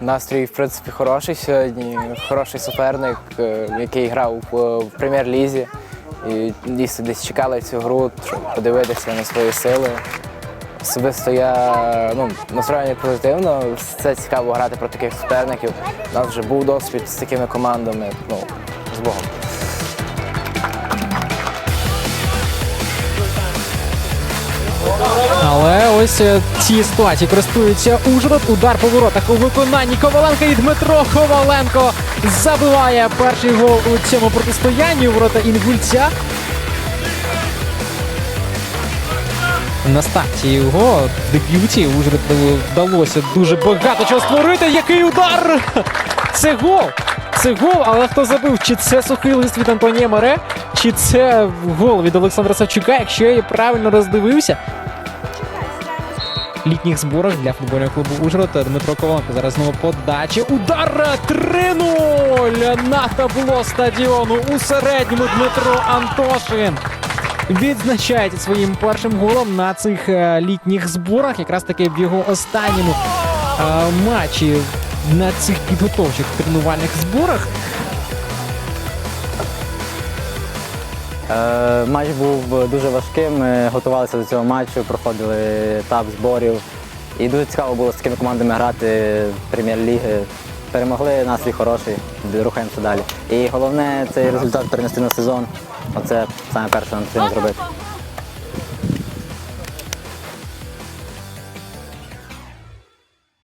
Настрій, в принципі, хороший сьогодні. Хороший суперник, е, який грав в, в прем'єр-лізі. І дійсно десь чекали цю гру, щоб подивитися на свої сили. Особисто я ну, настроєний позитивно. Це цікаво грати проти таких суперників. У нас вже був досвід з такими командами. Ну, з Богом. Ось е, ці ситуації користується Ужгород. Удар по воротах у виконанні Коваленка і Дмитро Коваленко забиває перший гол у цьому протистоянні ворота Інгульця. На старті його дебюті Ужгороду вдалося дуже багато чого створити. Який удар! Це гол! Це гол, але хто забив? Чи це сухий лист від Антонія Маре, чи це гол від Олександра Савчука, якщо я правильно роздивився літніх зборах для футбольного клубу Ужгород. Дмитро Коваленко зараз знову подача. Удар 3-0 на табло стадіону у середньому Дмитро Антошин. Відзначається своїм першим голом на цих е, літніх зборах, якраз таки в його останньому е, матчі на цих підготовчих тренувальних зборах. Матч був дуже важким. Ми готувалися до цього матчу, проходили етап зборів. І дуже цікаво було з такими командами грати в прем'єр-ліги. Перемогли, настрій хороший, рухаємося далі. І головне цей результат перенести на сезон. Оце саме перше нам потрібно зробити.